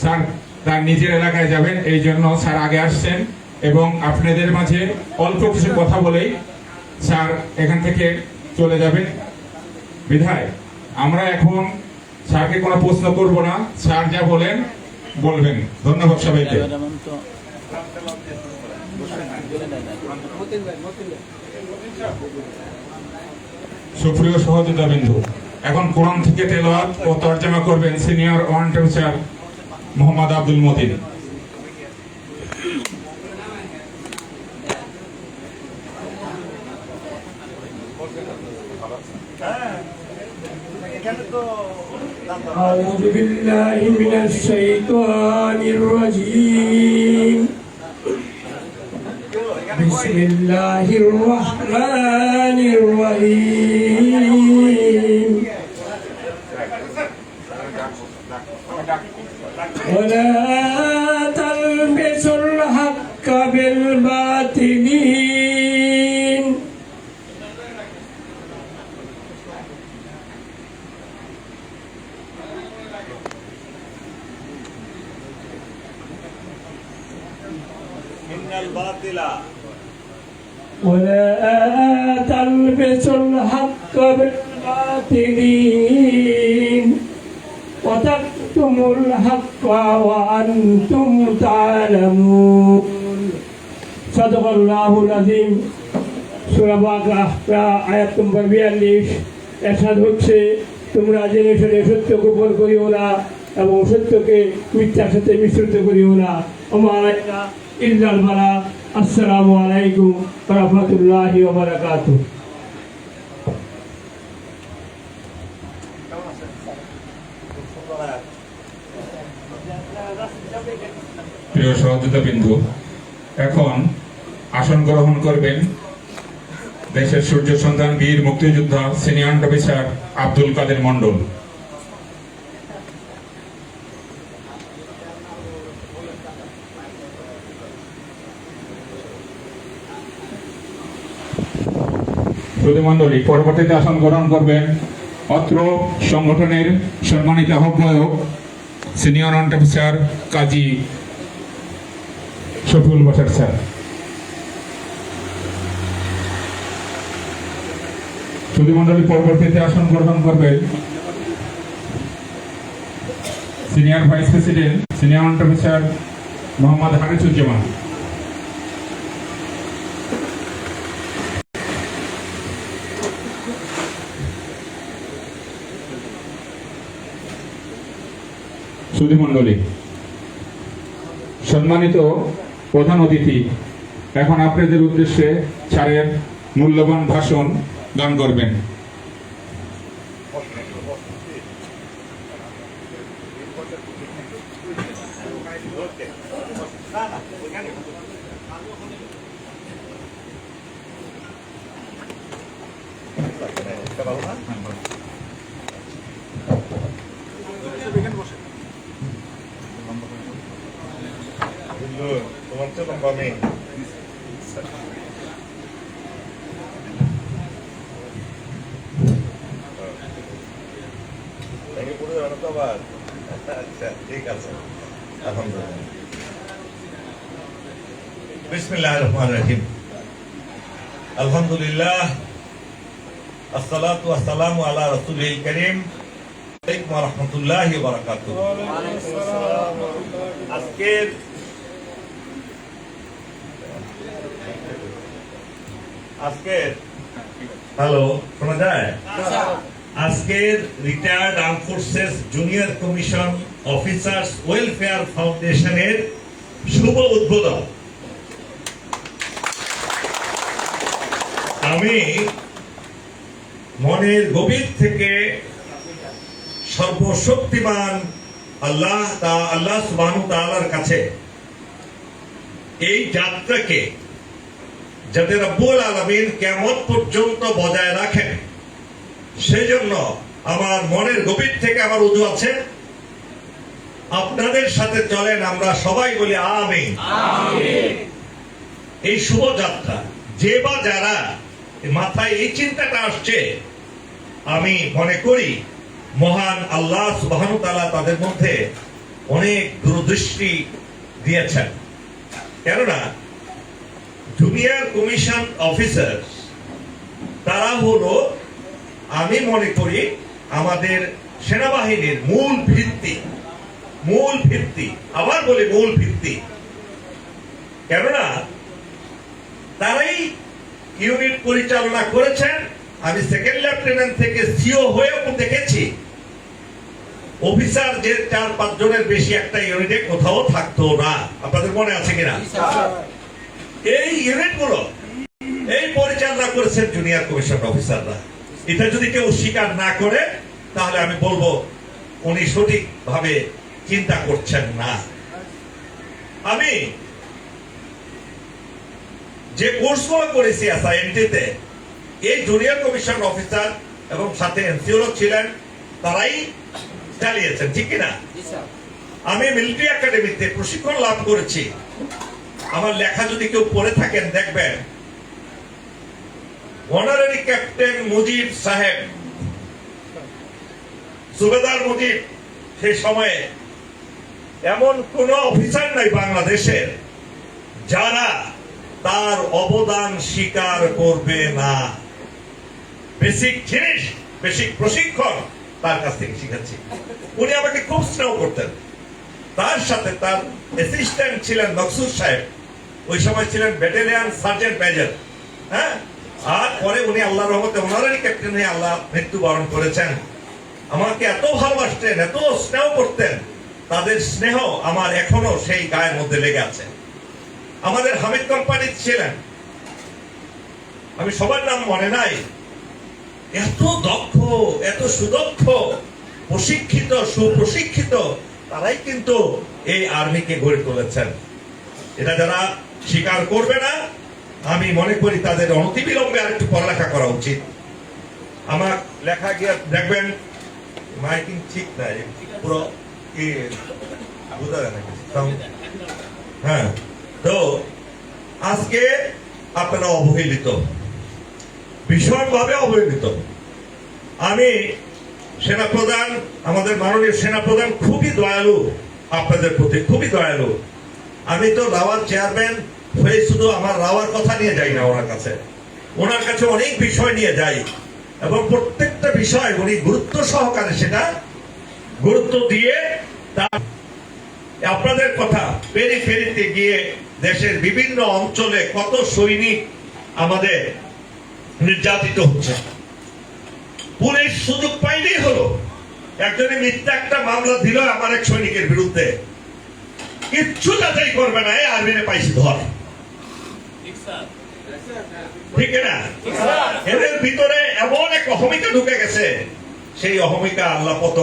Sir, তার নিজের এলাকায় যাবেন, এই জন্য স্যার আগে আসছেন এবং আপনাদের মাঝে অল্প কিছু কথা বলেই স্যার এখান থেকে চলে যাবেন। বিধায়, আমরা এখন স্যারকে কোনো প্রশ্ন করব না, স্যার যা বলেন বলবেন। ধন্যবাদ সবাইকে। সুপ্রিয় সহযোগিতা বিন্দু, এখন কোরআন থেকে তেলাওয়াত ও তর্জমা করবেন senior one teacher Mohammad Abdul Matin أعوذ بالله من الشيطان الرجيم بسم الله الرحمن الرحيم ولا تلبسوا الحق بالباطلين. إن الباطل ولا تلبسوا الحق بالباطلين. وتكتموا الحق وأنتم تعلمون صدق الله العظيم সূরা বাকারা আয়াত নম্বর বিয়াল্লিশ এরশাদ হচ্ছে তোমরা জেনে শুনে সত্য গোপন করিও না এবং সত্যকে মিথ্যার সাথে মিশ্রিত করিও না আমার ইল্লাল বালা আসসালামু আলাইকুম ওয়া রাহমাতুল্লাহি ওয়া প্রিয় সহযোগিতা বিন্দু, এখন আসন গ্রহণ করবেন দেশের সূর্য সন্ধান বীর মুক্তিযোদ্ধা সিনিয়র অফিসার আব্দুল কাদের মন্ডল মন্ডলী পরবর্তীতে আসন গ্রহণ করবেন অত্র সংগঠনের সম্মানিত আহ্বায়ক, senior officer Kazi Shafiul Basar sir. সুধীমণ্ডলী পরবর্তীতে আসন গ্রহণ করবেন senior vice president, senior officer Mohammad Harisuzzaman. সুধীমণ্ডলী সম্মানিত প্রধান অতিথি। এখন আপনাদের উদ্দেশ্যে স্যারের মূল্যবান ভাষণ দান করবেন। কিন্তু আবার আচ্ছা ঠিক আছে। আলহামদুলিল্লাহ। বিসমিল্লাহ রহমান রহিম। আলহামদুলিল্লাহ। আসসালাতু আসসালামু আলা রাসূলিল কারীম। আলাইকুম ওয়া রাহমাতুল্লাহি ওয়া বারাকাতুহু। আজকের আজকের? হ্যালো শোনা যায়? আজকের retired arm forces junior commission officers welfare ফাউন্ডেশনের শুভ উদ্বোধন। আমি মনের গভীর থেকে সর্বশক্তিমান আল্লাহ তা আল্লাহ সুবহানাহু তাআলার কাছে এই যাত্রাকে যাতে রব্বুল আলামিন কিয়ামত পর্যন্ত বজায় রাখেন। সেই জন্য আমার মনের গভীর থেকে আমার উজু আছে। আপনাদের সাথে চলেন আমরা সবাই বলি আমিন। এই শুভ যাত্রা যে বা যারা মাথায় এই চিন্তাটা আসছে আমি মনে করি মহান আল্লাহ তাআলা তাদের মধ্যে অনেক দূরদৃষ্টি দিয়েছেন। কেননা জুনিয়র কমিশন অফিসার তারা হলো, আমি মনে করি, আমাদের সেনাবাহিনীর মূল ভিত্তি মূল ভিত্তি, আবার বলি মূল ভিত্তি। কেননা, তারাই ইউনিট পরিচালনা করেছেন, আমি সেকেন্ড লেফটেন্যান্ট থেকে সিও হয়েও দেখেছি। অফিসার যে চার পাঁচ জনের বেশি একটা ইউনিটে কোথাও থাকতো না। আপনাদের মনে আছে কিনা? এই ইউনিটগুলো এই পরিচালনা করেছেন জুনিয়র কমিশন অফিসাররা এটা যদি কেউ স্বীকার না করে তাহলে আমি বলব উনি সঠিক ভাবে চিন্তা করছেন না। আমি যে কোর্সগুলো করেছি এসআইএনটিতে এই জুনিয়র কমিশন অফিসার এবং সাথে এনসিওর ছিলেন তারাই চালিয়েছেন ঠিক কিনা আমি মিলিটারি একাডেমিতে প্রশিক্ষণ লাভ করেছি। আমার লেখা যদি কেউ পড়ে থাকেন, দেখবেন। অনারারি ক্যাপ্টেন মুজিব সাহেব, সুবেদার মুজিব সেই সময়ে এমন কোন অফিসার নাই বাংলাদেশের যারা তার অবদান স্বীকার করবে না। বেসিক জিনিস, বেসিক প্রশিক্ষণ তার কাছ থেকে শিখেছি উনি আমাকে খুব স্নেহ করতেন। তার সাথে তার অ্যাসিস্ট্যান্ট ছিলেন নকসুর সাহেব। ওই সময় ছিলেন ব্যাটালিয়ান সার্জেন্ট মেজর হ্যাঁ? আর পরে উনি আল্লাহ রহমতে ওনারাই ক্যাপ্টেন হয়ে আল্লাহ মৃত্যুবরণ করেছেন। আমাকে এত ভালোবাসতেন, এত স্নেহ করতেন, তাদের স্নেহ আমার এখনও সেই গায়ের মধ্যে লেগে আছে। আমাদের হামিদ কোম্পানি ছিলেন। আমি সবার নাম মনে নাই। এত দক্ষ, এত সুদক্ষ, প্রশিক্ষিত, সুপ্রশিক্ষিত, তারাই কিন্তু এই আর্মিকে গড়ে তুলেছেন। এটা যারা স্বীকার করবে না, আমি মনে করি তাদের অনতিবিলম্বে আরেকটু পড়ালেখা করা উচিত। আমার লেখা গিয়ে দেখবেন, মাইকিং ঠিক নাই, পুরো বোঝা যায় হ্যাঁ তো আজকে আপনারা অবহেলিত, ভীষণভাবে অবহেলিত। আমি সেনাপ্রধান, আমাদের মাননীয় সেনাপ্রধান খুবই দয়ালু, আপনাদের প্রতি খুবই দয়ালু। আমি তো রাওয়ার চেয়ারম্যান হয়ে শুধু আমার রাওয়ার কথা নিয়ে যাই না ওনার কাছে। ওনার কাছে অনেক বিষয় নিয়ে যাই এবং প্রত্যেকটা বিষয় উনি গুরুত্ব সহকারে সেটা গুরুত্ব দিয়ে তার আপনাদের কথা পেরি ফেরিতে গিয়ে দেশের বিভিন্ন অঞ্চলে কত সৈনিক আমাদের নির্যাতিত হচ্ছে। পুলিশ সুযোগ পাইলেই হলো। একজনে মিথ্যা একটা মামলা দিল আমার এক সৈনিকের বিরুদ্ধে। কিচ্ছু যাচাই করবে না এই আর্মিনে পাইছি ধর। ঠিক না? এদের ভিতরে এমন এক অহমিকা ঢুকে গেছে। সেই অহমিকা আল্লাহ পতন